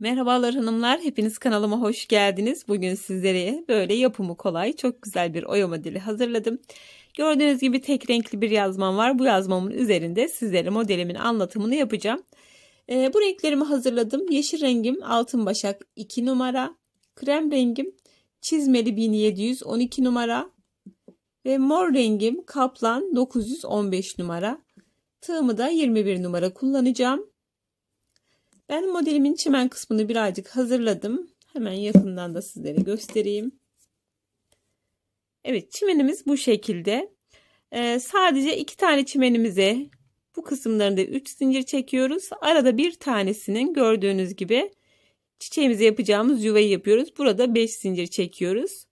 Merhabalar hanımlar, hepiniz kanalıma hoş geldiniz. Bugün sizlere böyle yapımı kolay, çok güzel bir oya modeli hazırladım. Gördüğünüz gibi tek renkli bir yazmam var. Bu yazmamın üzerinde sizlere modelimin anlatımını yapacağım. Ee, bu renklerimi hazırladım. Yeşil rengim altın başak 2 numara, krem rengim çizmeli 1712 numara ve mor rengim kaplan 915 numara. Tığımı da 21 numara kullanacağım. Ben modelimin çimen kısmını birazcık hazırladım. Hemen yakından da sizlere göstereyim. Evet çimenimiz bu şekilde. Ee, sadece iki tane çimenimize bu kısımlarında 3 zincir çekiyoruz. Arada bir tanesinin gördüğünüz gibi çiçeğimize yapacağımız yuvayı yapıyoruz. Burada 5 zincir çekiyoruz.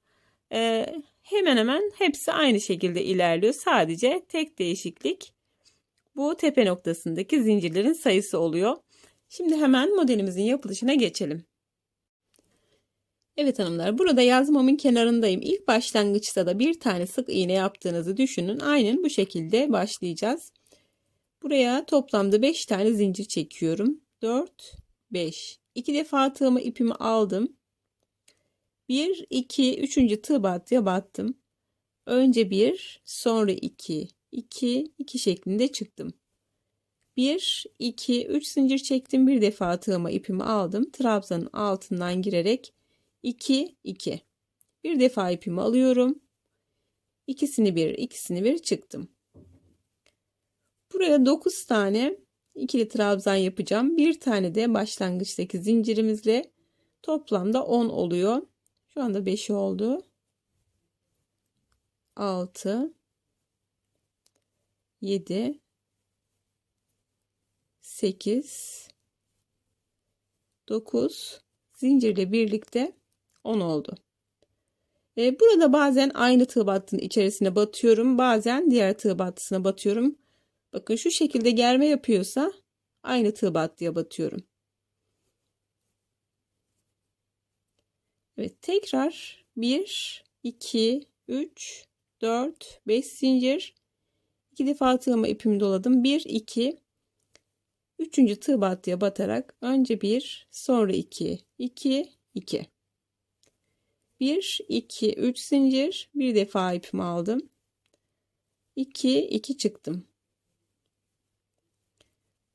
Ee, hemen hemen hepsi aynı şekilde ilerliyor. Sadece tek değişiklik bu tepe noktasındaki zincirlerin sayısı oluyor. Şimdi hemen modelimizin yapılışına geçelim. Evet hanımlar burada yazmamın kenarındayım. İlk başlangıçta da bir tane sık iğne yaptığınızı düşünün. Aynen bu şekilde başlayacağız. Buraya toplamda 5 tane zincir çekiyorum. 4, 5. 2 defa tığımı ipimi aldım. 1, 2, 3. tığ battıya battım. Önce 1, sonra 2, 2, 2 şeklinde çıktım. 1, 2, 3 zincir çektim. Bir defa tığıma ipimi aldım. Trabzanın altından girerek 2, 2. Bir defa ipimi alıyorum. İkisini bir, ikisini bir çıktım. Buraya 9 tane ikili trabzan yapacağım. Bir tane de başlangıçtaki zincirimizle toplamda 10 oluyor. Şu anda 5 oldu. 6 7 8 9 zincirle birlikte 10 oldu. E, burada bazen aynı tığ battının içerisine batıyorum. Bazen diğer tığ battısına batıyorum. Bakın şu şekilde germe yapıyorsa aynı tığ battıya batıyorum. Evet tekrar 1 2 3 4 5 zincir 2 defa tığıma ipimi doladım. 1 2 Üçüncü tığ battıya batarak önce bir sonra iki. İki iki. Bir iki üç zincir. Bir defa ipimi aldım. 2 2 çıktım.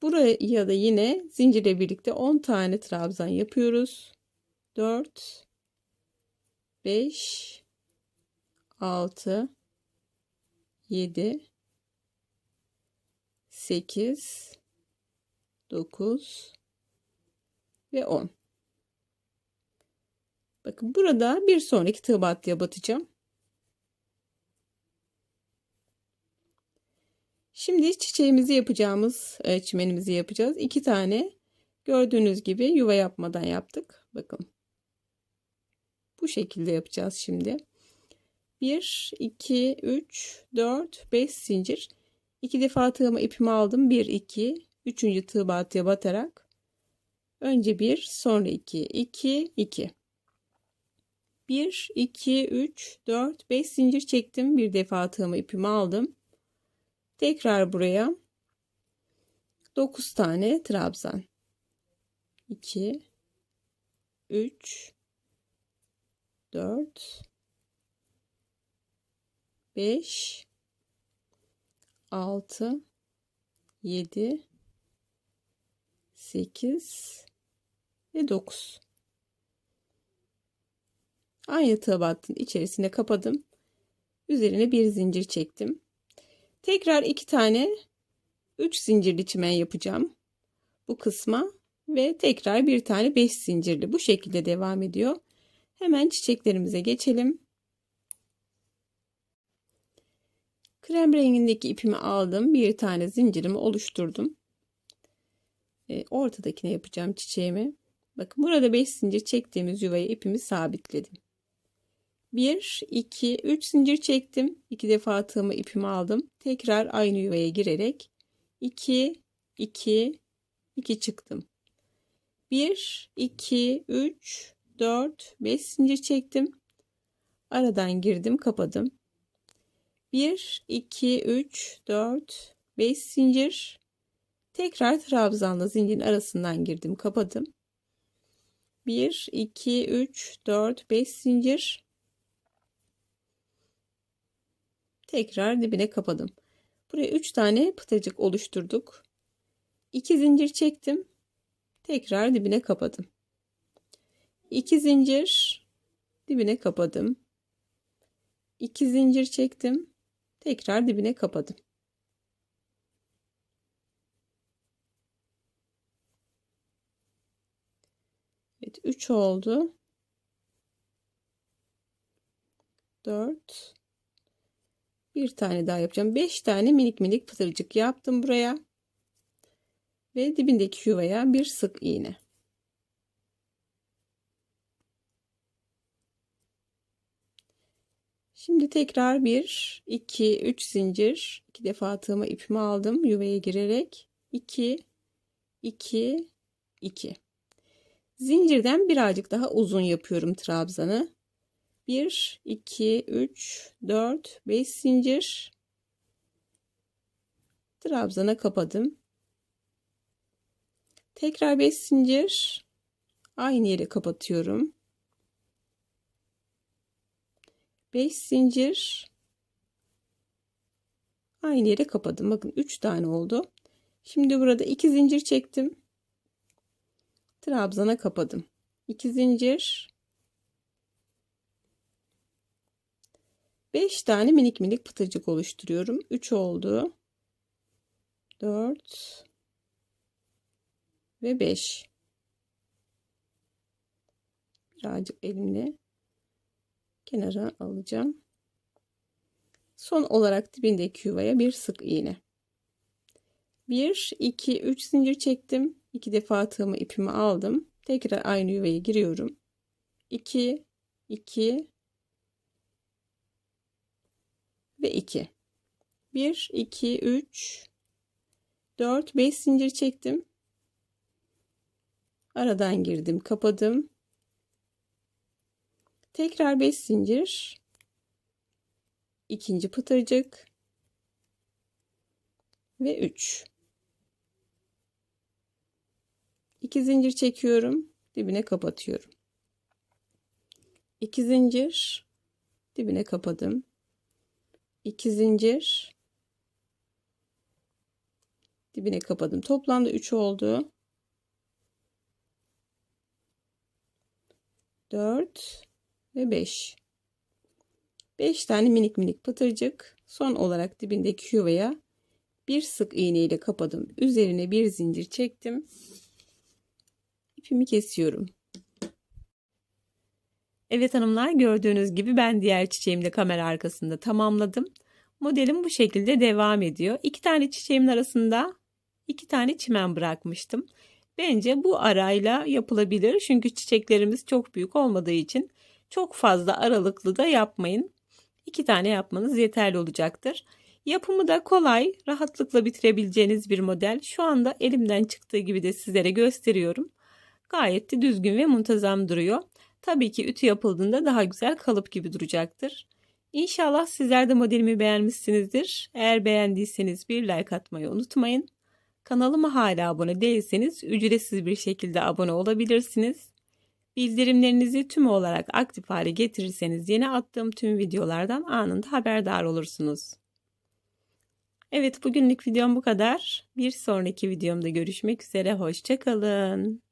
Buraya da yine zincirle birlikte 10 tane trabzan yapıyoruz. 4 5 6 7 8 9 ve 10. Bakın burada bir sonraki tığ battıya batacağım. Şimdi çiçeğimizi yapacağımız e, çimenimizi yapacağız. İki tane gördüğünüz gibi yuva yapmadan yaptık. Bakın. Bu şekilde yapacağız şimdi. 1, 2, 3, 4, 5 zincir. 2 defa tığıma ipimi aldım. 1, 2, Üçüncü tığ batıya batarak önce bir sonra iki. İki iki. Bir iki üç dört beş zincir çektim. Bir defa tığımı ipimi aldım. Tekrar buraya dokuz tane trabzan. 2 3 4 5 6 7 8 ve 9. Aynı tığ battım içerisine kapadım. Üzerine bir zincir çektim. Tekrar iki tane 3 zincirli çimen yapacağım. Bu kısma ve tekrar bir tane 5 zincirli bu şekilde devam ediyor. Hemen çiçeklerimize geçelim. Krem rengindeki ipimi aldım. Bir tane zincirimi oluşturdum e, ortadakine yapacağım çiçeğimi. Bakın burada 5 zincir çektiğimiz yuvaya ipimi sabitledim. 1, 2, 3 zincir çektim. 2 defa tığımı ipimi aldım. Tekrar aynı yuvaya girerek 2, 2, 2 çıktım. 1, 2, 3, 4, 5 zincir çektim. Aradan girdim, kapadım. 1, 2, 3, 4, 5 zincir Tekrar trabzanla zincirin arasından girdim, kapadım. 1 2 3 4 5 zincir. Tekrar dibine kapadım. Buraya 3 tane pıtırcık oluşturduk. 2 zincir çektim. Tekrar dibine kapadım. 2 zincir dibine kapadım. 2 zincir çektim. Tekrar dibine kapadım Evet 3 oldu. 4 bir tane daha yapacağım. 5 tane minik minik pıtırcık yaptım buraya. Ve dibindeki yuvaya bir sık iğne. Şimdi tekrar 1 2 3 zincir iki defa tığıma ipimi aldım yuvaya girerek 2 2 2 Zincirden birazcık daha uzun yapıyorum trabzanı. 1, 2, 3, 4, 5 zincir. Trabzana kapadım. Tekrar 5 zincir. Aynı yere kapatıyorum. 5 zincir. Aynı yere kapadım. Bakın 3 tane oldu. Şimdi burada 2 zincir çektim trabzana kapadım. 2 zincir. 5 tane minik minik pıtırcık oluşturuyorum. 3 oldu. 4 ve 5 birazcık elimle kenara alacağım. Son olarak dibindeki yuvaya bir sık iğne. 1 2 3 zincir çektim iki defa tığımı ipimi aldım. Tekrar aynı yuvaya giriyorum. 2 2 ve 2. 1 2 3 4 5 zincir çektim. Aradan girdim, kapadım. Tekrar 5 zincir. ikinci pıtırcık ve 3. 2 zincir çekiyorum dibine kapatıyorum. 2 zincir dibine kapadım. 2 zincir dibine kapadım. Toplamda 3 oldu. 4 ve 5 5 tane minik minik pıtırcık. Son olarak dibindeki yuvaya bir sık iğne ile kapadım. Üzerine bir zincir çektim ipimi kesiyorum. Evet hanımlar gördüğünüz gibi ben diğer çiçeğimi de kamera arkasında tamamladım. Modelim bu şekilde devam ediyor. İki tane çiçeğimin arasında iki tane çimen bırakmıştım. Bence bu arayla yapılabilir. Çünkü çiçeklerimiz çok büyük olmadığı için çok fazla aralıklı da yapmayın. İki tane yapmanız yeterli olacaktır. Yapımı da kolay, rahatlıkla bitirebileceğiniz bir model. Şu anda elimden çıktığı gibi de sizlere gösteriyorum. Gayet de düzgün ve muntazam duruyor. Tabii ki ütü yapıldığında daha güzel kalıp gibi duracaktır. İnşallah sizler de modelimi beğenmişsinizdir. Eğer beğendiyseniz bir like atmayı unutmayın. Kanalıma hala abone değilseniz ücretsiz bir şekilde abone olabilirsiniz. Bildirimlerinizi tüm olarak aktif hale getirirseniz yeni attığım tüm videolardan anında haberdar olursunuz. Evet bugünlük videom bu kadar. Bir sonraki videomda görüşmek üzere. Hoşçakalın.